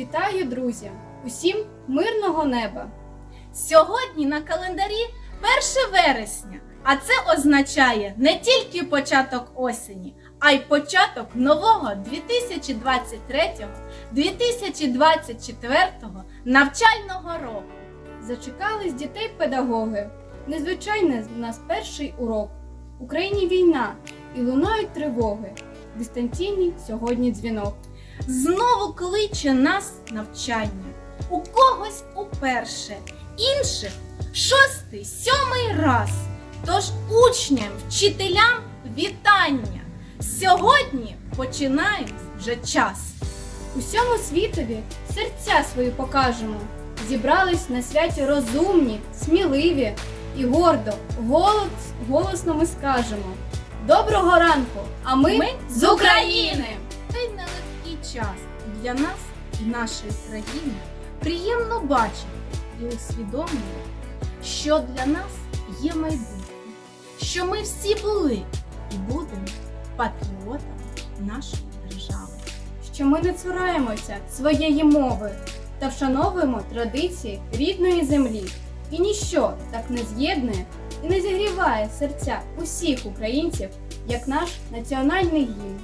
Вітаю, друзі! Усім мирного неба! Сьогодні на календарі 1 вересня, а це означає не тільки початок осені, а й початок нового 2023-2024 навчального року. Зачекались дітей педагоги. Незвичайний в нас перший урок. В Україні війна і лунають тривоги. Дистанційний сьогодні дзвінок. Знову кличе нас навчання. У когось уперше, інших шостий, сьомий раз. Тож учням, вчителям вітання. Сьогодні починається вже час. Усьому світові серця свої покажемо. Зібрались на святі розумні, сміливі і гордо, голос, голосно ми скажемо. Доброго ранку! А ми, Ми з України! Нелегкий час для нас і нашої країни приємно бачити і усвідомлювати, що для нас є майбутнє, що ми всі були і будемо патріотами нашої держави. що ми не цураємося своєї мови та вшановуємо традиції рідної землі. І ніщо так не з'єднує і не зігріває серця усіх українців, як наш національний гімн.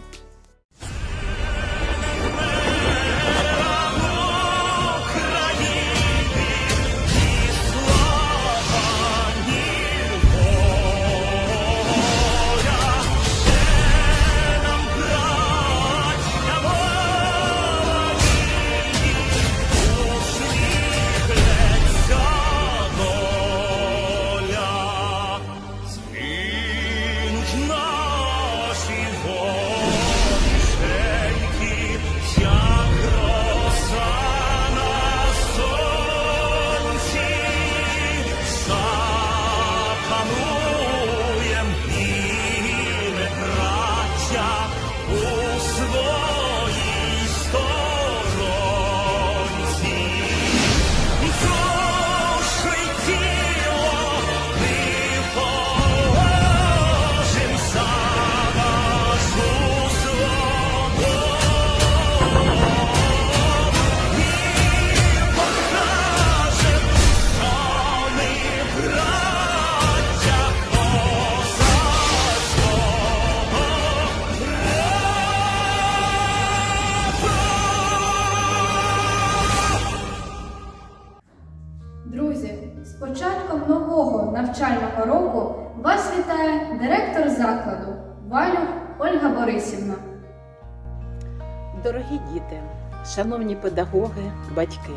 Шановні педагоги, батьки,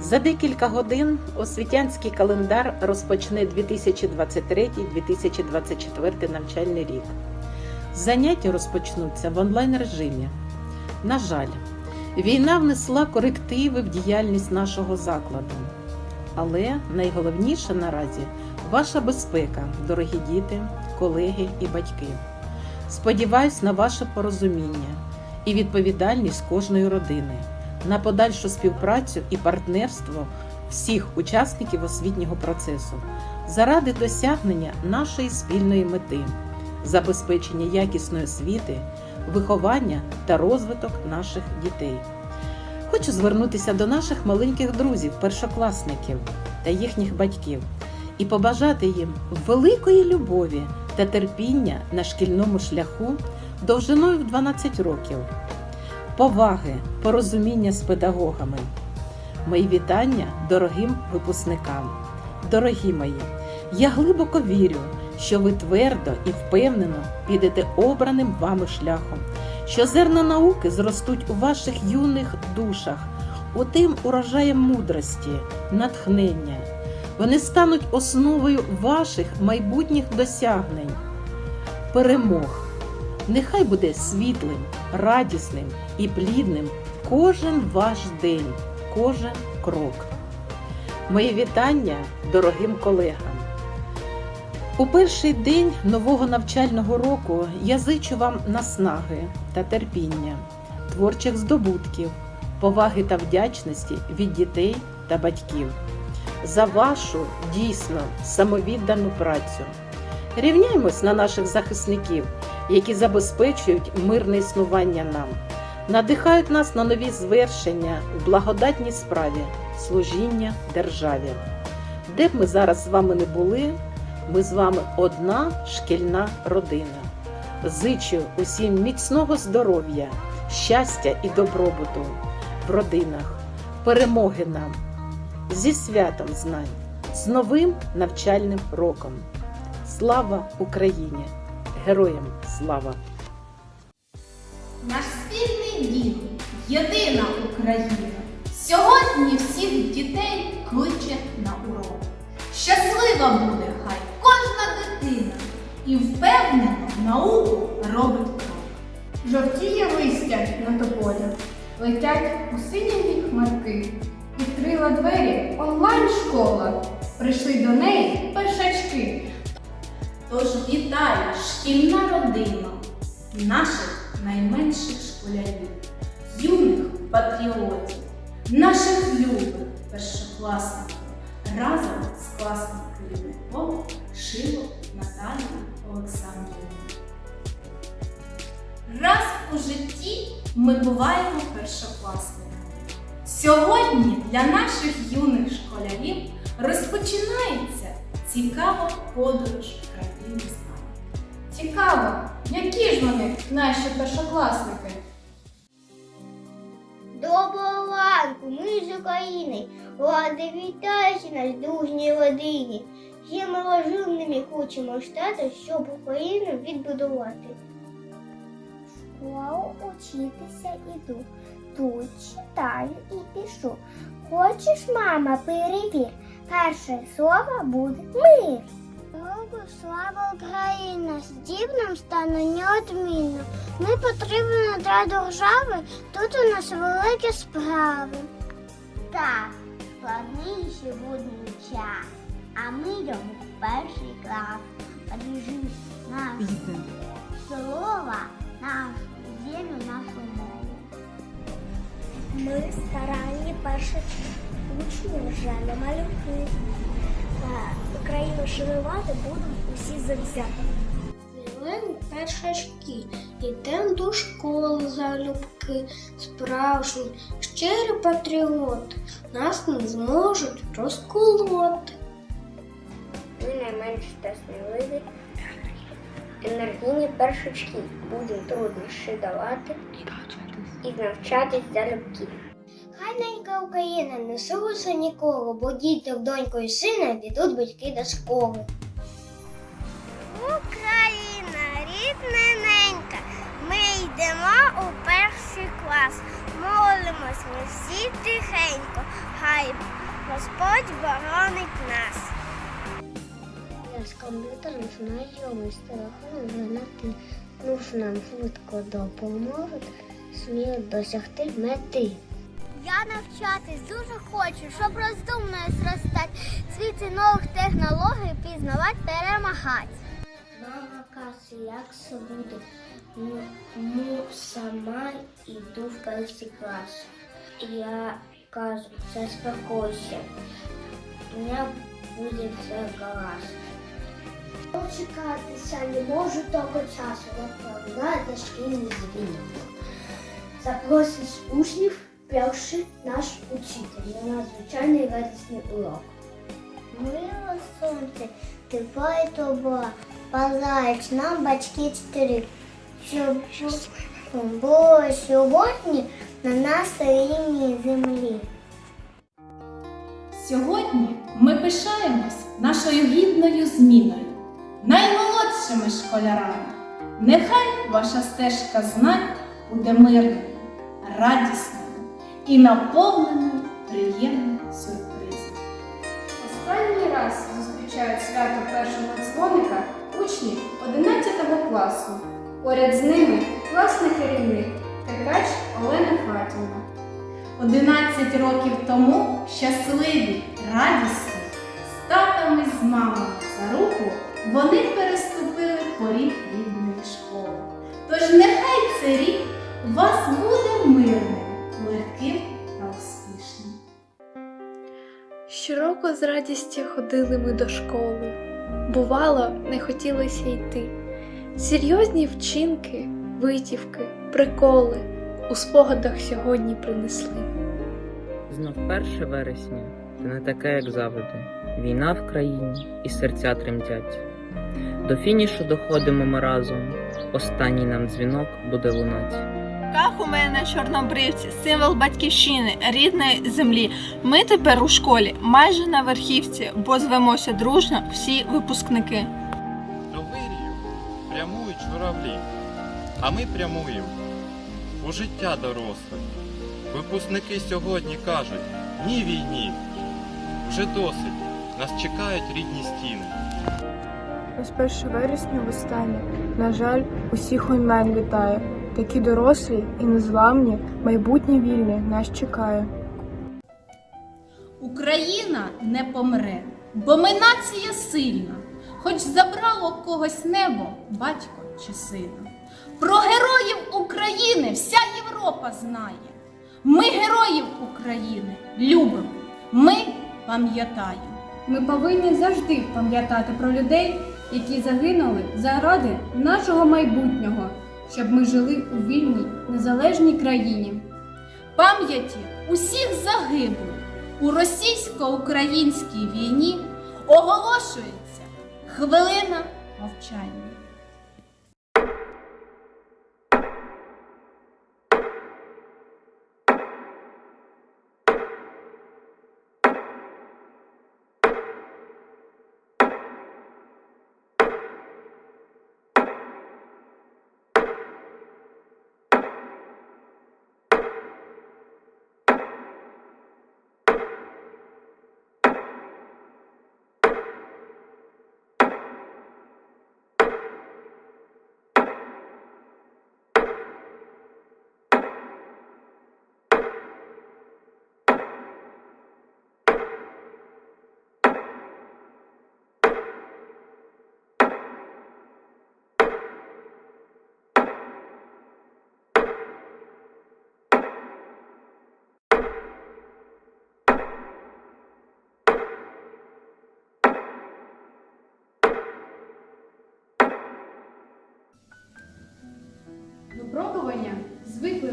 за декілька годин освітянський календар розпочне 2023-2024 навчальний рік. Заняття розпочнуться в онлайн режимі. На жаль, війна внесла корективи в діяльність нашого закладу. Але найголовніше наразі ваша безпека, дорогі діти, колеги і батьки. Сподіваюсь на ваше порозуміння і відповідальність кожної родини на подальшу співпрацю і партнерство всіх учасників освітнього процесу заради досягнення нашої спільної мети, забезпечення якісної освіти, виховання та розвиток наших дітей. Хочу звернутися до наших маленьких друзів, першокласників та їхніх батьків і побажати їм великої любові та терпіння на шкільному шляху довжиною в 12 років, поваги, порозуміння з педагогами. Мої вітання дорогим випускникам. Дорогі мої, я глибоко вірю, що ви твердо і впевнено підете обраним вами шляхом, що зерна науки зростуть у ваших юних душах, у тим урожаєм мудрості, натхнення. Вони стануть основою ваших майбутніх досягнень, перемог. Нехай буде світлим, радісним і плідним кожен ваш день, кожен крок. Мої вітання дорогим колегам. У перший день нового навчального року я зичу вам наснаги та терпіння, творчих здобутків, поваги та вдячності від дітей та батьків за вашу дійсно самовіддану працю. Рівняймось на наших захисників, які забезпечують мирне існування нам. надихають нас на нові звершення в благодатній справі служіння державі. Де б ми зараз з вами не були, ми з вами одна шкільна родина. Зичу усім міцного здоров'я, щастя і добробуту в родинах, перемоги нам, зі святом знань, з новим навчальним роком. Слава Україні! Героям слава! Наш спільний дім, єдина Україна. Сьогодні всіх дітей кличе на урок. Щаслива буде хай кожна дитина і впевнено науку робить крок. Жовтіє листя на тополі, летять у синяві хмарки. Відкрила двері онлайн-школа. Прийшли до неї першачки. Тож вітаю, шкільна родина, наших найменших школярів, юних патріотів, наших любих першокласників разом з класним керівником Шило Наталією Олександрівною. Раз у житті ми буваємо першокласниками. Сьогодні для наших юних школярів розпочинається цікава подорож Цікаво, які ж вони наші першокласники? Доброго ранку, ми з України. Ради вітаючи нас дружній родині. Є ми розумними хочемо стати, щоб Україну відбудувати. Школу учитися іду. Тут читаю і пишу. Хочеш, мама, перевір. Перше слово буде мир. Слава Україна, здібним стане неодмінно. Ми потрібні для держави, тут у нас великі справи. Так, складний сьогодні час, а ми йому перший клас. Бережи наш слова, нашу землю, нашу мову. Ми старанні перші учні вже не малюки. Україну шанувати будемо усі завзяти. Хвилин першачки, ідем до школи залюбки, справжні, щирі патріоти, нас не зможуть розколоти. Ми найменш та сміливі, енергійні першачки, будемо труднощі давати і навчатись залюбки. Хай ненька Україна не силуся ніколи, бо діток, доньку і сина підуть батьки до школи. Україна, рідна ненька, ми йдемо у перший клас. Молимось ми всі тихенько, хай Господь боронить нас. Я з комп'ютером знайомий, з телефоном вже на ти. Ну ж нам швидко допоможуть, сміло досягти мети. Я навчатись дуже хочу, щоб розумною зростати, світі нових технологій пізнавати, перемагати. Мама каже, як це буде? Ну, ну, сама йду в перший клас. Я кажу, заспокойся. У мене буде все гаразд. Чекатися не можу того часу, відправляти шкільний дзвінок. Запросиш учнів перший наш учитель на надзвичайний радісний урок. Мило сонце, тепло і тобо, бажають нам батьки чотири, щоб було сьогодні на нашій рідній землі. Сьогодні ми пишаємось нашою гідною зміною, наймолодшими школярами. Нехай ваша стежка знань буде мирною, радісною і наповненою приємним сюрпризом. Останній раз зустрічають свято першого дзвоника учні 11 класу. Поряд з ними класний керівник Ткач Олена Фатівна. 11 років тому щасливі, радісні, з татами з мамою за руку вони переступили поріг рідної школи. Тож нехай цей рік у вас буде З радістю ходили ми до школи. Бувало, не хотілося йти. Серйозні вчинки, витівки, приколи. у спогадах сьогодні принесли. Знов 1 вересня, та не таке, як завжди. Війна в країні і серця тремтять. До фінішу доходимо ми разом. Останній нам дзвінок буде лунать. Ках у мене чорнобривці, символ батьківщини, рідної землі. Ми тепер у школі, майже на верхівці, бо звемося дружно всі випускники. До вирію прямують журавлі, а ми прямуємо у життя доросле. Випускники сьогодні кажуть ні війні. Вже досить. Нас чекають рідні стіни. Ось 1 вересня востаннє, на жаль, усіх онлайн вітає. Такі дорослі і незламні, майбутнє вільне нас чекає. Україна не помре, бо ми нація сильна, хоч забрало когось небо, батько чи сина. Про героїв України вся Європа знає. Ми героїв України любимо, ми пам'ятаємо. Ми повинні завжди пам'ятати про людей, які загинули заради нашого майбутнього, щоб ми жили у вільній, незалежній країні. Пам'яті усіх загиблих у російсько-українській війні оголошується хвилина мовчання.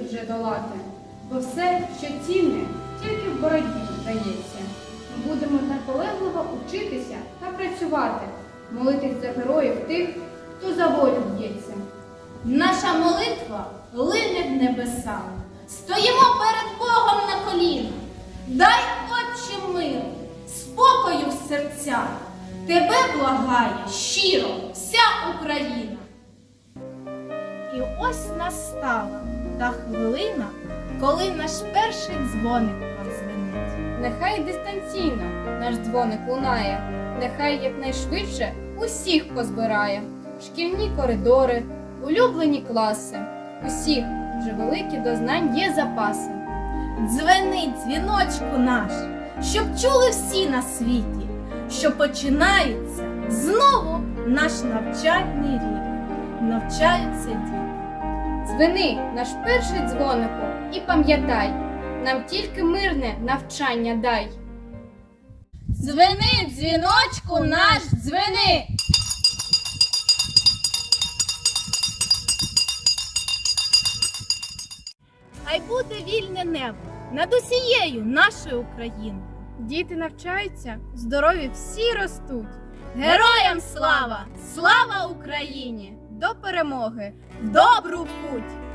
Вже долати, бо все, що цінне, тільки в боротьбі дається. Ми будемо наполегливо учитися та працювати, молитись за героїв тих, хто за волю б'ється. Наша молитва лине в небеса. Стоїмо перед Богом на колінах. Дай, Отче миру, спокою в серцях. Тебе благає щиро вся Україна. І ось настала та хвилина, коли наш перший дзвоник подзвенить. Нехай дистанційно наш дзвоник лунає, нехай якнайшвидше усіх позбирає. Шкільні коридори, улюблені класи, усіх вже великі до знань є запаси. Дзвени дзвіночку наш, щоб чули всі на світі, що починається знову наш навчальний рік. Навчаються діти. Дзвени наш перший дзвонику і пам'ятай, нам тільки мирне навчання дай. Дзвени, дзвіночку наш, дзвени! Хай буде вільне небо над усією нашою Україною. Діти навчаються, здорові всі ростуть. Героям слава! Слава Україні! До перемоги! В Добру путь!